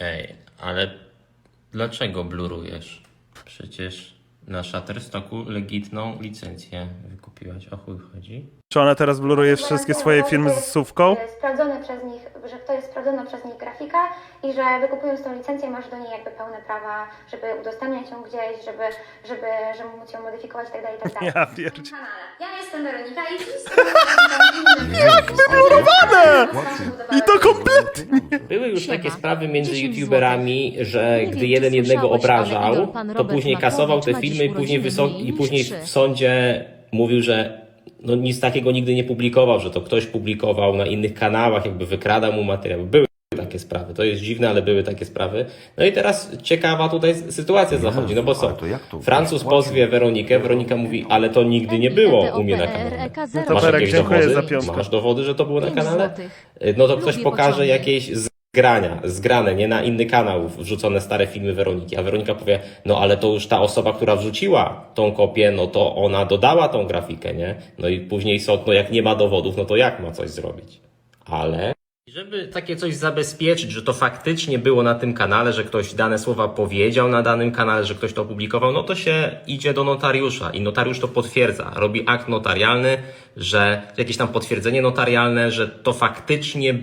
Ej, ale dlaczego blurujesz? Przecież na Shutterstocku legitną licencję wykupiłaś. O chuj chodzi? Czy ona teraz bluruje wszystkie swoje filmy z słówką? e, Sprawdzone przez nich, że to jest sprawdzona przez nich grafika i że wykupując tą licencję masz do niej jakby pełne prawa, żeby udostępniać ją gdzieś, żeby, żeby, żeby móc ją modyfikować itd. itd. Ja pierdzie- Ja jestem Weronika i dziś Jak wyblurowane! I to kompletnie! Były już takie sprawy między 10 youtuberami, że Nie gdy wiem, jeden czy jednego ale obrażał, idol pan to Robert później kasował te filmy i później, urodziny wysok- i później trzy. w sądzie mówił, że no nic takiego nigdy nie publikował, że to ktoś publikował na innych kanałach, jakby wykradał mu materiał. Były takie sprawy. To jest dziwne, ale były takie sprawy. No i teraz ciekawa tutaj sytuacja zachodzi, no bo co? to jak to? Francuz pozwie Weronikę, Weronika mówi, ale to nigdy nie było u mnie na kanale. No to Masz Berek, jakieś dziękuję dowody? za piątkę. Masz dowody, że to było na kanale? No to ktoś pokaże jakieś zgrania, zgrane, nie na inny kanał wrzucone stare filmy Weroniki, a Weronika powie, no ale to już ta osoba, która wrzuciła tą kopię, no to ona dodała tą grafikę, nie? No i później sąd, no jak nie ma dowodów, no to jak ma coś zrobić? Ale... Żeby takie coś zabezpieczyć, że to faktycznie było na tym kanale, że ktoś dane słowa powiedział na danym kanale, że ktoś to opublikował, no to się idzie do notariusza i notariusz to potwierdza. Robi akt notarialny, że jakieś tam potwierdzenie notarialne, że to faktycznie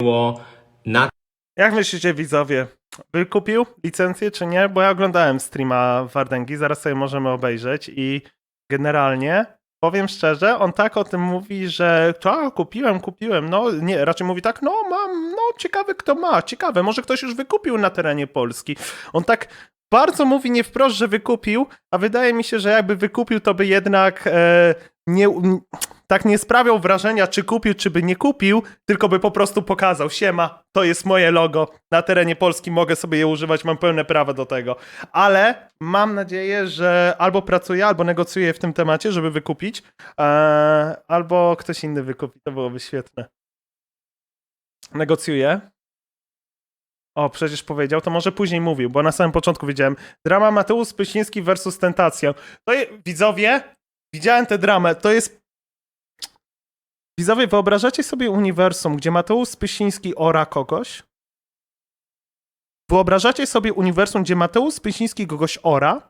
było na Jak myślicie, widzowie? Wykupił licencję czy nie? Bo ja oglądałem streama Wardęgi, zaraz sobie możemy obejrzeć i generalnie powiem szczerze, on tak o tym mówi, że a, kupiłem, kupiłem, no nie, raczej mówi tak, no mam, no ciekawe kto ma, ciekawe, może ktoś już wykupił na terenie Polski. On tak bardzo mówi nie wprost, że wykupił, a wydaje mi się, że jakby wykupił, to by jednak e, nie, tak nie sprawiał wrażenia, czy kupił, czy by nie kupił, tylko by po prostu pokazał, siema, to jest moje logo, na terenie Polski mogę sobie je używać, mam pełne prawo do tego. Ale mam nadzieję, że albo pracuje, albo negocjuje w tym temacie, żeby wykupić, e, albo ktoś inny wykupi, to byłoby świetne. Negocjuje. O, przecież powiedział, to może później mówił, bo na samym początku widziałem. Drama Mateusz Pysiński versus Tentacja. To je, widzowie, widziałem tę dramę, to jest Widzowie, wyobrażacie sobie uniwersum, gdzie Mateusz Spysiński ora kogoś? Wyobrażacie sobie uniwersum, gdzie Mateusz Spysiński kogoś ora?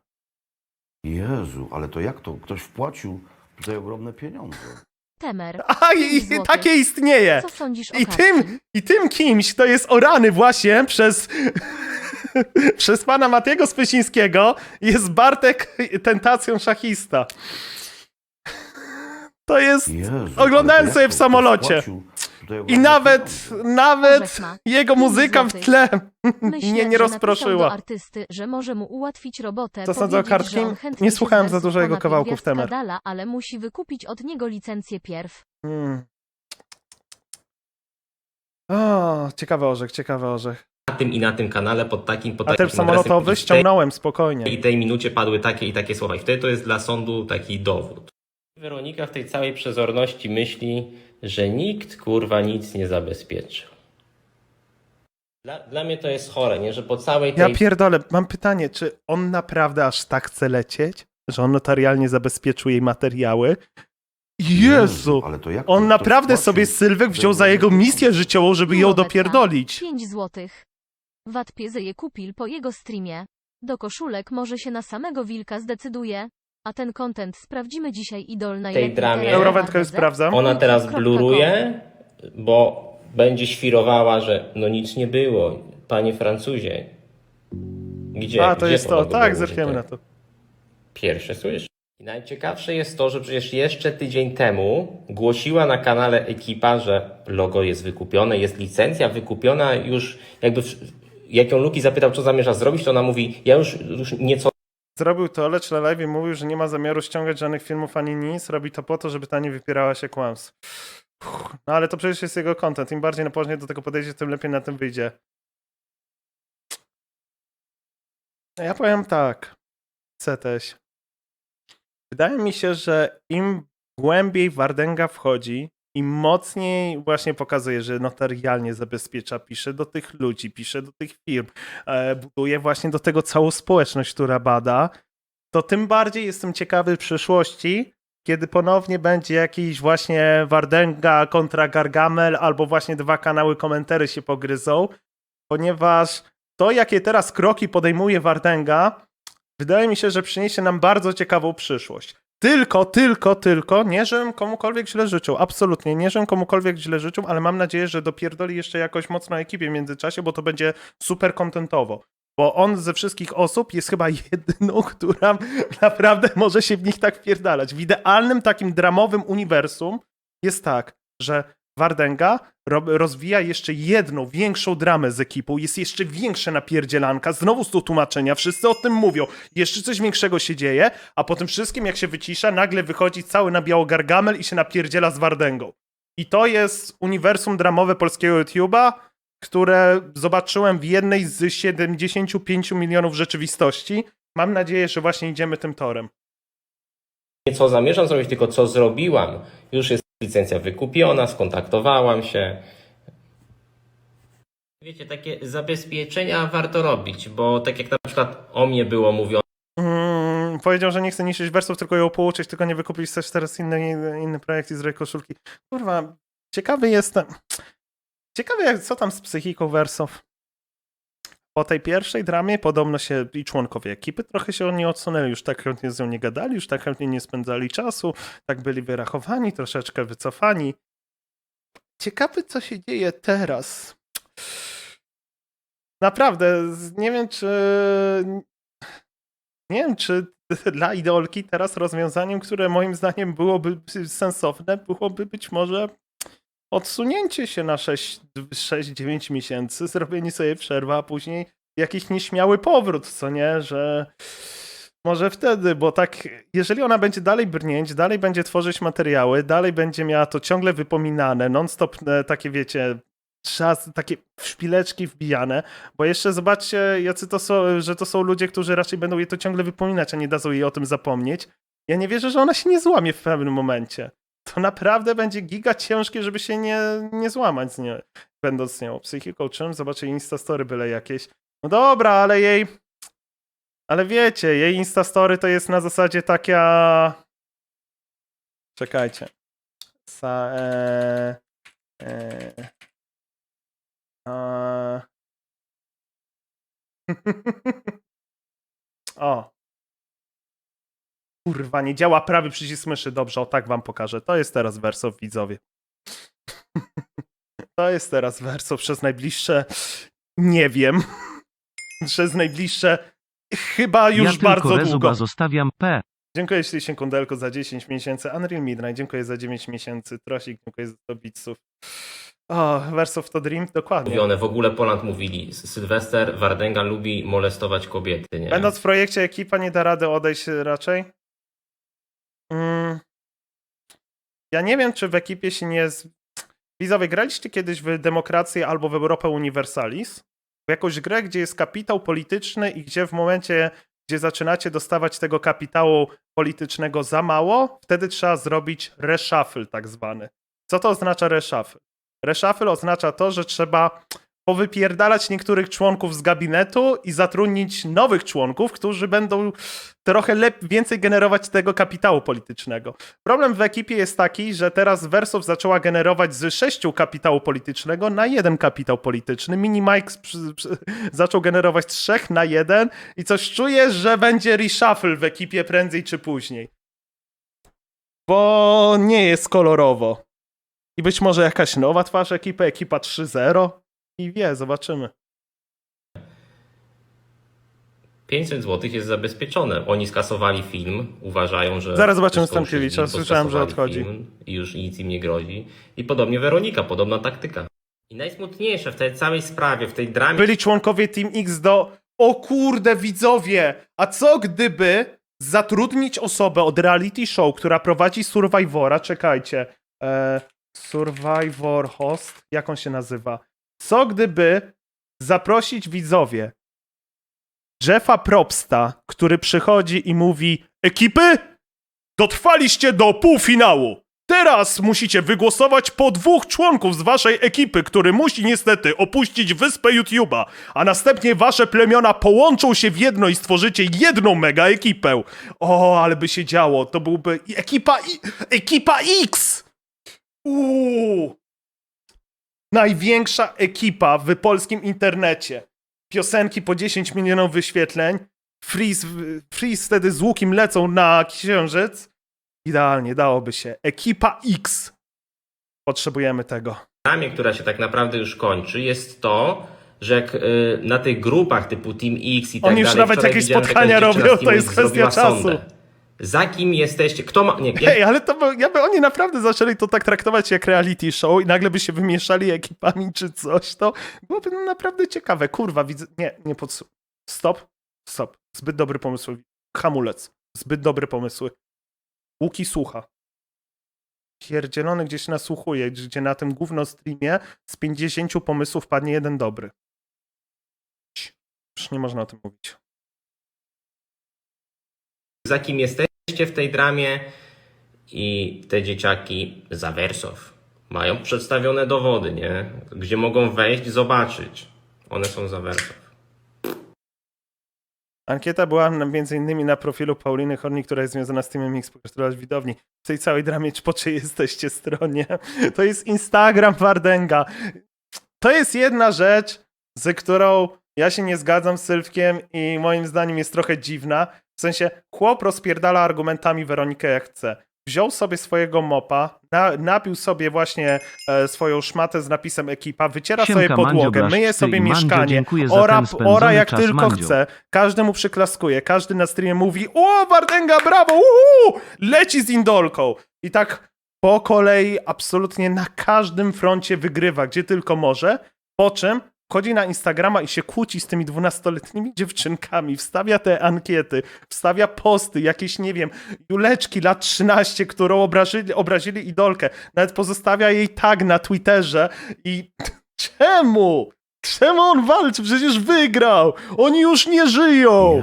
Jezu, ale to jak to? Ktoś wpłacił tutaj ogromne pieniądze. Temer. A, i, i takie istnieje! Co sądzisz o I tym, I tym kimś, kto jest orany właśnie przez, przez pana Matiego Spysińskiego, jest Bartek Tentacją Szachista. To jest... Jezu, Oglądałem ale sobie w samolocie. tutaj I nawet, pieniądze. nawet Orzech ma. jego Pięć muzyka w złotych. tle Myślę, mnie nie że napisał rozproszyła. artysty, że może mu ułatwić robotę. Co sądzę o powiedzieć, że Kartkim? on chętnie Nie słuchałem za dużo jego kawałków, Pierwiastka Temer. Ale musi wykupić od niego licencję pierw. Hmm. O, ciekawy orzech, ciekawy orzech. tym i na tym kanale pod takim, pod A ten adresem samolotowy i w tej- ściągnąłem spokojnie. i tej minucie padły takie i takie słowa. I wtedy to jest dla sądu taki dowód. Weronika w tej całej przezorności myśli, że nikt kurwa nic nie zabezpieczył. Dla, dla mnie to jest chore, nie? Że po całej Ja tej pierdolę, mam pytanie, czy on naprawdę aż tak chce lecieć? Że on notarialnie zabezpieczył jej materiały? Jezu! ale to jak to? On Ktoś naprawdę wpłacił sobie Sylwek wziął za jego misję życiową, żeby ją dopierdolić. 5 złotych. Wat je kupil po jego streamie. Do koszulek może się na samego wilka zdecyduje. A ten content sprawdzimy dzisiaj idol najlepiej dramie- teraz Eurowędkę sprawdzam. ona teraz bluruje, bo będzie świrowała, że no nic nie było, panie Francuzie. Gdzie? A, to Gdzie jest to, tak, było zerkniemy na to. Pierwsze słyszę. I najciekawsze jest to, że przecież jeszcze tydzień temu głosiła na kanale ekipa, że logo jest wykupione, jest licencja wykupiona już jakby w, jak ją Luki zapytał, co zamierza zrobić, to ona mówi, ja już, już nieco Zrobił to, lecz na live mówił, że nie ma zamiaru ściągać żadnych filmów ani nic. Robi to po to, żeby ta nie wypierała się kłamstw. No ale to przecież jest jego content. Im bardziej na poważnie do tego podejdzie, tym lepiej na tym wyjdzie. Ja powiem tak. CTś. Wydaje mi się, że im głębiej Wardęga wchodzi, im mocniej właśnie pokazuje, że notarialnie zabezpiecza, pisze do tych ludzi, pisze do tych firm, e, buduje właśnie do tego całą społeczność, która bada, to tym bardziej jestem ciekawy przyszłości, kiedy ponownie będzie jakiś właśnie Wardęga kontra Gargamel, albo właśnie dwa kanały komentarzy się pogryzą, ponieważ to jakie teraz kroki podejmuje Wardenga, wydaje mi się, że przyniesie nam bardzo ciekawą przyszłość. Tylko, tylko, tylko, nie żebym komukolwiek źle życzył, absolutnie, nie żebym komukolwiek źle życzył, ale mam nadzieję, że dopierdoli jeszcze jakoś mocno ekipie w międzyczasie, bo to będzie super kontentowo. Bo on ze wszystkich osób jest chyba jedyną, która naprawdę może się w nich tak wpierdalać. W idealnym takim dramowym uniwersum jest tak, że Wardenga ro- rozwija jeszcze jedną większą dramę z ekipą, jest jeszcze większa napierdzielanka, znowu tu tłumaczenia, wszyscy o tym mówią, jeszcze coś większego się dzieje, a po tym wszystkim jak się wycisza, nagle wychodzi cały na biało Gargamel i się napierdziela z Wardęgą. I to jest uniwersum dramowe polskiego YouTube'a, które zobaczyłem w jednej z 75 milionów rzeczywistości. Mam nadzieję, że właśnie idziemy tym torem. Nie co zamierzam zrobić, tylko co zrobiłam. Już jest licencja wykupiona, skontaktowałam się. Wiecie, takie zabezpieczenia warto robić, bo tak jak na przykład o mnie było mówione, Mm, powiedział, że nie chce niszczyć wersów, tylko ją pouczyć, tylko nie wykupić też teraz inny, inny projekt i zrobić koszulki. Kurwa, ciekawy jestem. Ciekawy, jak, co tam z psychiką wersów. Po tej pierwszej dramie podobno się i członkowie ekipy trochę się od niej odsunęli, już tak chętnie z nią nie gadali, już tak chętnie nie spędzali czasu, tak byli wyrachowani, troszeczkę wycofani. Ciekawy, co się dzieje teraz. Naprawdę, nie wiem, czy nie wiem, czy dla idolki teraz rozwiązaniem, które moim zdaniem byłoby sensowne, byłoby być może odsunięcie się na 6-9 miesięcy, zrobienie sobie przerwy, a później jakiś nieśmiały powrót, co nie, że może wtedy, bo tak, jeżeli ona będzie dalej brnięć, dalej będzie tworzyć materiały, dalej będzie miała to ciągle wypominane, non-stop e, takie, wiecie, czas, takie szpileczki wbijane, bo jeszcze zobaczcie, jacy to są, że to są ludzie, którzy raczej będą jej to ciągle wypominać, a nie dadzą jej o tym zapomnieć. Ja nie wierzę, że ona się nie złamie w pewnym momencie. To naprawdę będzie giga ciężkie, żeby się nie, nie złamać z nią, będąc z nią. Psychiką czym? Zobaczę Instastory byle jakieś. No dobra, ale jej... Ale wiecie, jej Instastory to jest na zasadzie taka... Czekajcie. Sa... E... E... A... o. Kurwa, nie działa prawy przycisk myszy. Dobrze, o tak wam pokażę. To jest teraz wersow, widzowie. to jest teraz wersow przez najbliższe... Nie wiem. przez najbliższe... Chyba już ja tylko bardzo Rezuba długo. zostawiam P. Dziękuję ślicznie Kundelko za 10 miesięcy. Unreal Midnight, dziękuję za 9 miesięcy. Trosik, dziękuję za 100 bitsów. O, Verse of the Dream, dokładnie. mówione, w ogóle Poland mówili, Sylwester Wardenga lubi molestować kobiety, nie? Będąc w projekcie, ekipa nie da rady odejść raczej. Mm. Ja nie wiem, czy w ekipie się nie. Z... Widzowie, graliście kiedyś w Demokrację albo w Europę Universalis? W jakąś grę, gdzie jest kapitał polityczny i gdzie w momencie, gdzie zaczynacie dostawać tego kapitału politycznego za mało, wtedy trzeba zrobić reshuffle tak zwany. Co to oznacza reshuffle? Reshuffle oznacza to, że trzeba powypierdalać niektórych członków z gabinetu i zatrudnić nowych członków, którzy będą trochę lep- więcej generować tego kapitału politycznego. Problem w ekipie jest taki, że teraz Versof zaczęła generować z sześciu kapitału politycznego na jeden kapitał polityczny. Mini Mike zaczął generować trzech na jeden i coś czuję, że będzie reshuffle w ekipie prędzej czy później. Bo nie jest kolorowo. I być może jakaś nowa twarz ekipy, ekipa 3.0. I wie, zobaczymy. 500 zł jest zabezpieczone. Oni skasowali film, uważają, że... Zaraz zobaczymy Stankiewicza. Słyszałem, że odchodzi. film I już nic im nie grozi. I podobnie Weronika, podobna taktyka. I najsmutniejsze w tej całej sprawie, w tej dramie Byli członkowie Team X do. O kurde, widzowie! A co gdyby zatrudnić osobę od reality show, która prowadzi Survivora? Czekajcie. E, Survivor host? Jak on się nazywa? Co gdyby zaprosić widzowie Jeffa Probsta, który przychodzi i mówi: Ekipy, dotrwaliście do półfinału. Teraz musicie wygłosować po dwóch członków z waszej ekipy, który musi niestety opuścić wyspę YouTube'a, a następnie wasze plemiona połączą się w jedno i stworzycie jedną mega ekipę. O, ale by się działo, to byłby ekipa I... ekipa X! Uuu. Największa ekipa w polskim internecie. piosenki po 10 milionów wyświetleń, Freeze, Freeze wtedy z łukiem lecą na księżyc. Idealnie, dałoby się. Ekipa X. Potrzebujemy tego. ramię, która się tak naprawdę już kończy, jest to, że jak y, na tych grupach typu Team X i tak Oni już dalej, nawet jakieś spotkania robią, to jest kwestia czasu. sondę. Za kim jesteście? Kto ma... Nie, ja, Ej, ale to by, jakby oni naprawdę zaczęli to tak traktować jak reality show i nagle by się wymieszali ekipami czy coś, to byłoby no naprawdę ciekawe. Kurwa, widzę... Nie, nie podsu... Stop, stop. Zbyt dobry pomysł. Hamulec. Zbyt dobre pomysły. Łuki słucha. Pierdzielony gdzieś nasłuchuje, gdzie na tym gówno streamie z 50 pomysłów padnie jeden dobry. Już nie można o tym mówić. za kim jesteście w tej dramie i te dzieciaki za Wersow. Mają przedstawione dowody, nie? Gdzie mogą wejść, zobaczyć. One są za Wersow. Ankieta była między innymi na profilu Pauliny Horni, która jest związana z Teamem X, pogratulować widowni. W tej całej dramie, po czyjej jesteście stronie. To jest Instagram Wardenga. To jest jedna rzecz, z którą ja się nie zgadzam z Sylwkiem i moim zdaniem jest trochę dziwna. W sensie, chłop rozpierdala argumentami Weronikę jak chce. Wziął sobie swojego mopa, na, napił sobie właśnie e, swoją szmatę z napisem ekipa, wyciera Siemka, sobie podłogę, Mandzio, myje sobie Mandzio, mieszkanie, ora, ora jak czas, tylko Mandzio. chce, każdy mu przyklaskuje, każdy na streamie mówi o, Wardenga, brawo, uhu! leci z indolką. I tak po kolei absolutnie na każdym froncie wygrywa, gdzie tylko może, po czym wchodzi na Instagrama i się kłóci z tymi dwunastoletnimi dziewczynkami, wstawia te ankiety, wstawia posty, jakieś, nie wiem, Juleczki lat 13, którą obrazili, obrazili idolkę, nawet pozostawia jej tag na Twitterze i czemu? Czemu on walczy? Przecież wygrał! Oni już nie żyją!